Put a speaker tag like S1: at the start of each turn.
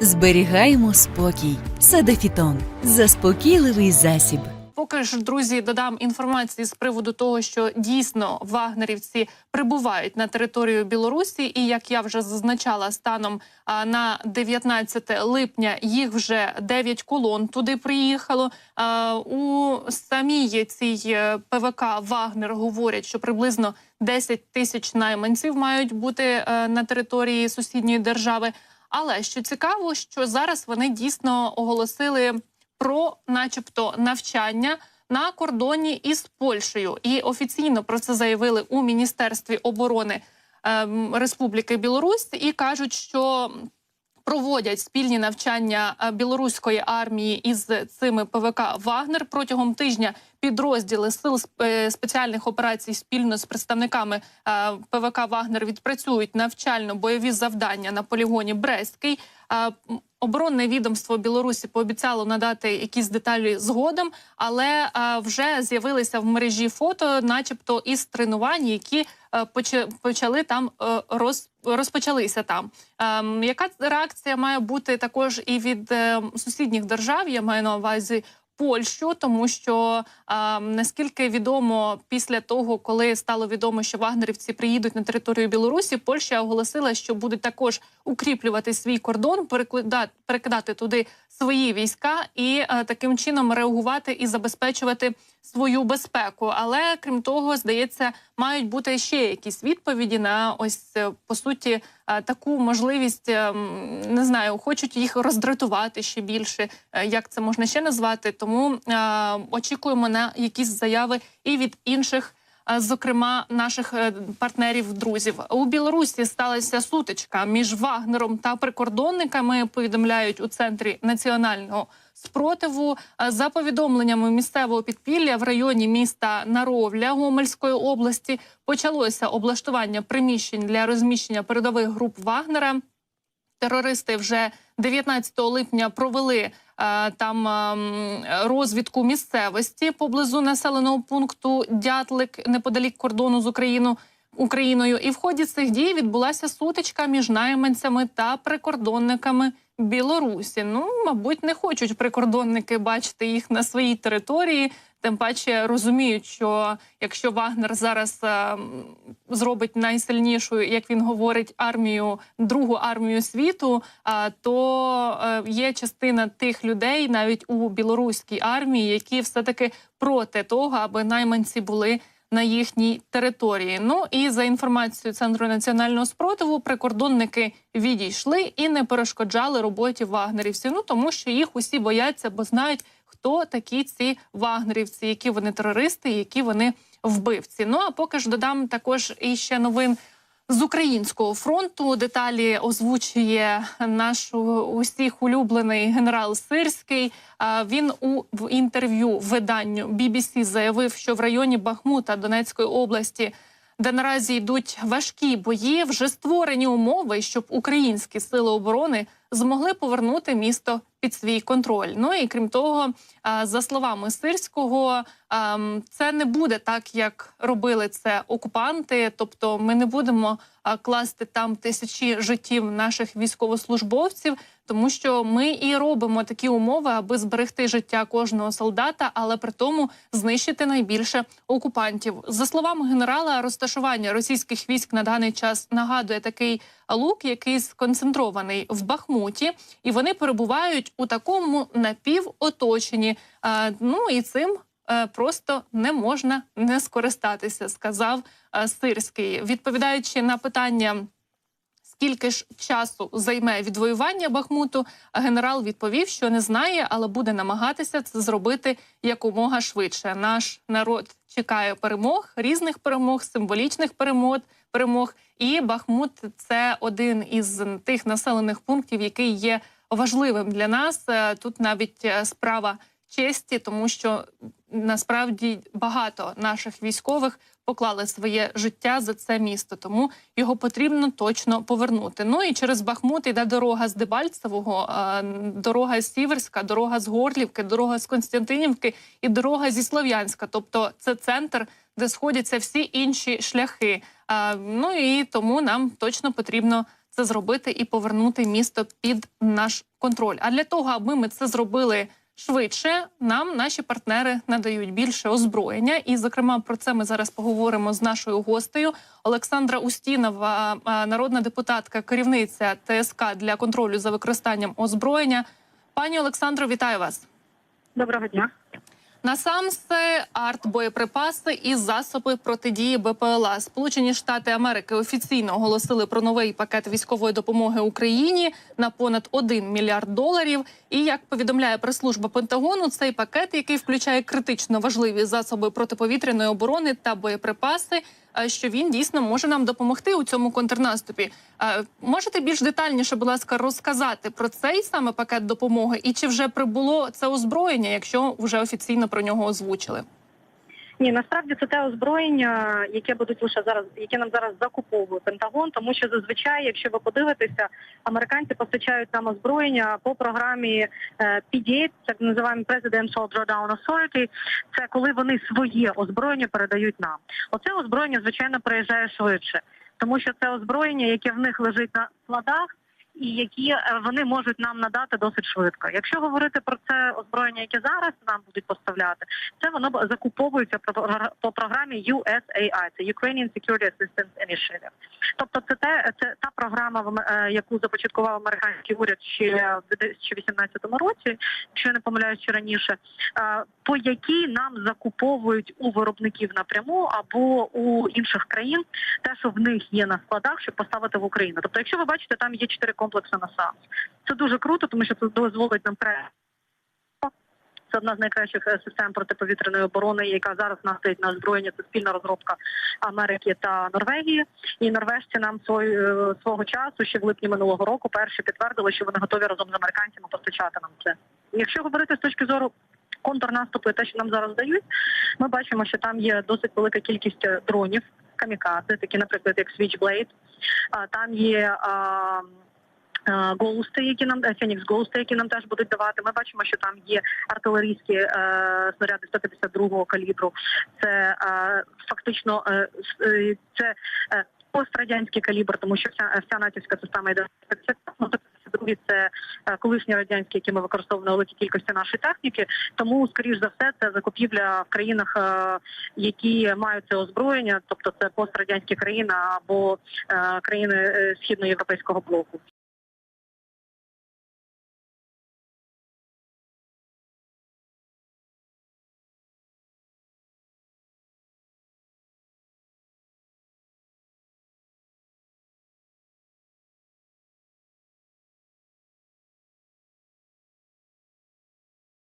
S1: Зберігаємо спокій. Садафітон. Заспокійливий засіб.
S2: Поки ж друзі додам інформації з приводу того, що дійсно вагнерівці прибувають на територію Білорусі, і як я вже зазначала, станом на 19 липня їх вже 9 колон туди приїхало. У самій цій е, ПВК Вагнер говорять, що приблизно 10 тисяч найманців мають бути е, на території сусідньої держави. Але що цікаво, що зараз вони дійсно оголосили про, начебто, навчання на кордоні із Польщею, і офіційно про це заявили у Міністерстві оборони ем, Республіки Білорусь і кажуть, що проводять спільні навчання е, білоруської армії із цими ПВК Вагнер протягом тижня. Підрозділи сил е, спеціальних операцій спільно з представниками е, ПВК Вагнер відпрацюють навчально-бойові завдання на полігоні Брестський. Е, Оборонне відомство Білорусі пообіцяло надати якісь деталі згодом, але е, вже з'явилися в мережі фото, начебто, із тренувань, які е, почали там е, роз, розпочалися там. Ем, яка реакція має бути також і від е, сусідніх держав? Я маю на увазі. Польщу, тому що е, наскільки відомо, після того, коли стало відомо, що вагнерівці приїдуть на територію Білорусі, Польща оголосила, що буде також укріплювати свій кордон, перекладати, перекидати туди свої війська і е, таким чином реагувати і забезпечувати свою безпеку. Але крім того, здається, мають бути ще якісь відповіді на ось е, по суті е, таку можливість. е, Не знаю, хочуть їх роздратувати ще більше. е, Як це можна ще назвати? Тому очікуємо на якісь заяви і від інших. Е, Зокрема, наших е, партнерів, друзів у Білорусі сталася сутичка між Вагнером та прикордонниками. Повідомляють у центрі національного спротиву. Е, За повідомленнями місцевого підпілля в районі міста Наровля Гомельської області почалося облаштування приміщень для розміщення передових груп Вагнера. Терористи вже 19 липня провели е, там ем, розвідку місцевості поблизу населеного пункту Дятлик неподалік кордону з Україною. Україною, і в ході цих дій відбулася сутичка між найманцями та прикордонниками Білорусі. Ну, мабуть, не хочуть прикордонники бачити їх на своїй території. Тим паче розуміють, що якщо Вагнер зараз е, зробить найсильнішу, як він говорить, армію, другу армію світу, то е, є частина тих людей, навіть у білоруській армії, які все таки проти того, аби найманці були на їхній території. Ну і за інформацією Центру національного спротиву, прикордонники відійшли і не перешкоджали роботі вагнерівців. Ну тому що їх усі бояться, бо знають, хто такі ці вагнерівці, які вони терористи, які вони вбивці. Ну а поки ж додам також і ще новин. З українського фронту деталі озвучує наш усіх улюблений генерал Сирський. Він у в інтерв'ю виданню BBC заявив, що в районі Бахмута Донецької області, де наразі йдуть важкі бої, вже створені умови, щоб українські сили оборони змогли повернути місто під свій контроль. Ну і крім того, за словами Сирського, це не буде так, як робили це окупанти. Тобто, ми не будемо класти там тисячі життів наших військовослужбовців, тому що ми і робимо такі умови, аби зберегти життя кожного солдата, але при тому знищити найбільше окупантів. За словами генерала, розташування російських військ на даний час нагадує такий лук, який сконцентрований в Бахмуті, і вони перебувають у такому напівоточенні. Ну і цим е, просто не можна не скористатися, сказав е, Сирський, відповідаючи на питання. Скільки ж часу займе відвоювання Бахмуту? Генерал відповів, що не знає, але буде намагатися це зробити якомога швидше. Наш народ чекає перемог, різних перемог, символічних перемог. Перемог і Бахмут це один із тих населених пунктів, який є важливим для нас. Е, Тут навіть е, справа честі, тому що насправді багато наших військових поклали своє життя за це місто, тому його потрібно точно повернути. Ну і через Бахмут йде дорога з Дебальцевого, е, дорога з Сіверська, дорога з Горлівки, дорога з Константинівки і дорога зі Слов'янська. Тобто це центр, де сходяться всі інші шляхи. Е, Ну і тому нам точно потрібно це зробити і повернути місто під наш контроль. А для того, аби ми це зробили швидше, нам наші партнери надають більше озброєння. І, зокрема, про це ми зараз поговоримо з нашою гостею Олександра Устінова, народна депутатка, керівниця ТСК для контролю за використанням озброєння. Пані Олександро, вітаю вас.
S3: Доброго дня.
S2: Насамсе арт-боєприпаси і засоби протидії БПЛА. Сполучені Штати Америки офіційно оголосили про новий пакет військової допомоги Україні на понад 1 мільярд доларів. І як повідомляє прес-служба Пентагону, цей пакет, який включає критично важливі засоби протиповітряної оборони та боєприпаси, що він дійсно може нам допомогти у цьому контрнаступі. Е, Можете більш детальніше, будь ласка, розказати про цей саме пакет допомоги, і чи вже прибуло це озброєння, якщо вже офіційно про нього озвучили?
S3: Ні, насправді це те озброєння, яке будуть лише зараз, яке нам зараз закуповує Пентагон, тому що зазвичай, якщо ви подивитеся, американці постачають нам озброєння по програмі е, PDA, так називаємо Presidential Drawdown Authority, Це коли вони своє озброєння передають нам. Оце озброєння, звичайно, приїжджає швидше, тому що це озброєння, яке в них лежить на складах. І які е, вони можуть нам надати досить швидко. Якщо говорити про це озброєння, яке зараз нам будуть поставляти, це воно закуповується по, програмі USAI, це Ukrainian Security Assistance Initiative. Тобто, це те, це та програма, е, яку започаткував американський уряд ще в 2018 році, якщо я не помиляюсь, чи раніше, е, по якій нам закуповують у виробників напряму або у інших країн те, що в них є на складах, щоб поставити в Україну. Тобто, якщо ви бачите, там є чотири комплекси на САМС. Це дуже круто, тому що це дозволить нам це одна з найкращих е, систем протиповітряної оборони, яка зараз у нас стоїть на озброєнні. Це спільна розробка Америки та Норвегії. І норвежці нам свою, свого часу, ще в липні минулого року, перші підтвердили, що вони готові разом з американцями постачати нам це. Якщо говорити з точки зору контрнаступу і те, що нам зараз дають, ми бачимо, що там є досить велика кількість е, дронів камікадзе, такі, наприклад, як Switchblade. Там є е, Гоусти, які нам Фенікс Гоусти, які нам теж будуть давати. Ми бачимо, що там є артилерійські е, снаряди 152-го калібру. Це е, фактично е, е, це е, пострадянський калібр, тому що вся, вся натівська система йде 50. Ну, Другі це е, колишні радянські, які ми використовували на великій кількості нашої техніки. Тому, скоріш за все, це закупівля в країнах, е, які мають це озброєння, тобто це пострадянські країни або е, країни е, східноєвропейського блоку.